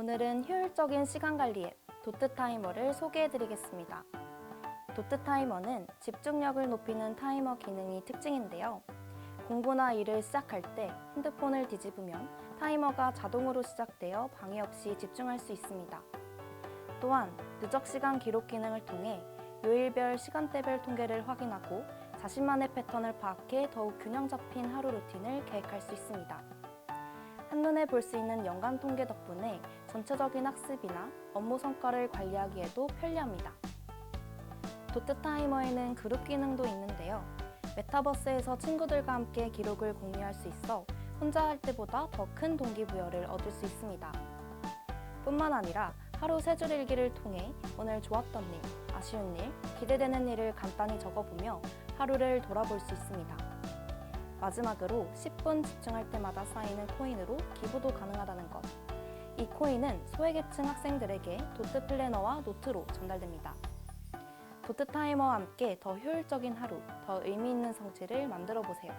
오늘은 효율적인 시간 관리 앱 도트 타이머를 소개해 드리겠습니다. 도트 타이머는 집중력을 높이는 타이머 기능이 특징인데요. 공부나 일을 시작할 때 핸드폰을 뒤집으면 타이머가 자동으로 시작되어 방해 없이 집중할 수 있습니다. 또한 누적 시간 기록 기능을 통해 요일별 시간대별 통계를 확인하고 자신만의 패턴을 파악해 더욱 균형 잡힌 하루 루틴을 계획할 수 있습니다. 한눈에 볼 수 있는 연간 통계 덕분에 전체적인 학습이나 업무 성과를 관리하기에도 편리합니다. 도트 타이머에는 그룹 기능도 있는데요. 메타버스에서 친구들과 함께 기록을 공유할 수 있어 혼자 할 때보다 더 큰 동기부여를 얻을 수 있습니다. 뿐만 아니라 하루 세 줄 일기를 통해 오늘 좋았던 일, 아쉬운 일, 기대되는 일을 간단히 적어보며 하루를 돌아볼 수 있습니다. 마지막으로 10분 집중할 때마다 쌓이는 코인으로 기부도 가능하다는 것. 이 코인은 소외계층 학생들에게 도트 플래너와 노트로 전달됩니다. 도트 타이머와 함께 더 효율적인 하루, 더 의미 있는 성취를 만들어 보세요.